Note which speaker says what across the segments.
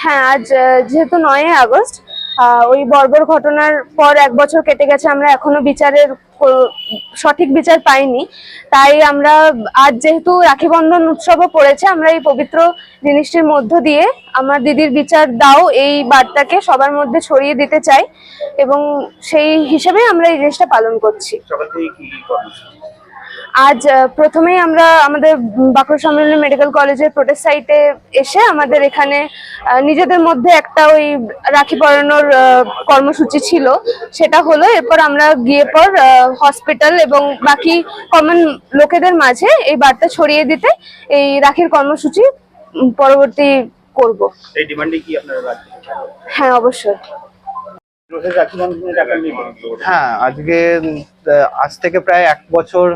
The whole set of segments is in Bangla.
Speaker 1: হ্যাঁ আজ যেহেতু নয় আগস্ট ওই বর্বর ঘটনার পর এক বছর কেটে গেছে আমরা এখনও বিচারের সঠিক বিচার পাইনি। তাই আমরা আজ যেহেতু রাখি বন্ধন উৎসবও পড়েছে আমরা এই পবিত্র জিনিসটির মধ্য দিয়ে আমার দিদির বিচার দাও এই বার্তাকে সবার মধ্যে ছড়িয়ে দিতে চাই এবং সেই হিসেবে আমরা এই জিনিসটা পালন করছি। আজ প্রথমেই আমরা আমাদের বাঁকুড়া সম্মেলনী মেডিকেল কলেজের প্রোটেস্ট সাইটে এসে আমাদের এখানে নিজেদের মধ্যে একটা ওই রাখি পরানোর আহ, কর্মসূচি ছিল সেটা হলো এরপর আমরা গিয়ে পর হসপিটাল এবং বাকি কমন লোকেদের মাঝে এই বার্তা ছড়িয়ে দিতে এই রাখির কর্মসূচি পরবর্তী করব।
Speaker 2: এই ডিমান্ডে কি আপনারা
Speaker 1: হ্যাঁ অবশ্যই।
Speaker 3: হ্যাঁ আজকে আজ থেকে প্রায় এক বছর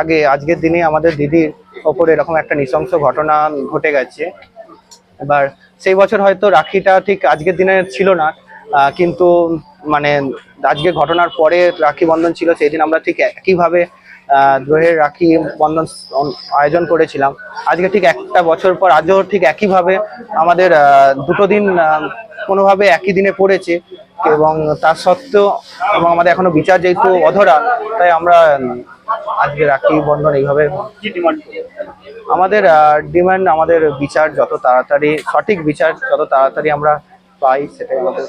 Speaker 3: আগে আজকের দিনে আমাদের দিদির ওপর এরকম একটা নৃশংস ঘটনা ঘটে গেছে। এবার সেই বছর হয়তো রাখিটা ঠিক আজকের দিনে ছিল না। কিন্তু মানে আজকে ঘটনার পরে রাখি বন্ধন ছিল, সেই দিন আমরা ঠিক একইভাবে দ্রোহের রাখি বন্ধন আয়োজন করেছিলাম। আজকে ঠিক একটা বছর পর, আজও ঠিক একইভাবে আমাদের দুটো দিন কোনোভাবে একই দিনে পড়েছে এবং তার সত্ত্বেও, এবং আমাদের এখনও বিচার যেহেতু অধরা, তাই আমরা আজকে রাখি বন্ধন এইভাবে আমাদের ডিমান্ড, আমাদের বিচার যত তাড়াতাড়ি, সঠিক বিচার যত তাড়াতাড়ি আমরা পাই, সেটাই আমাদের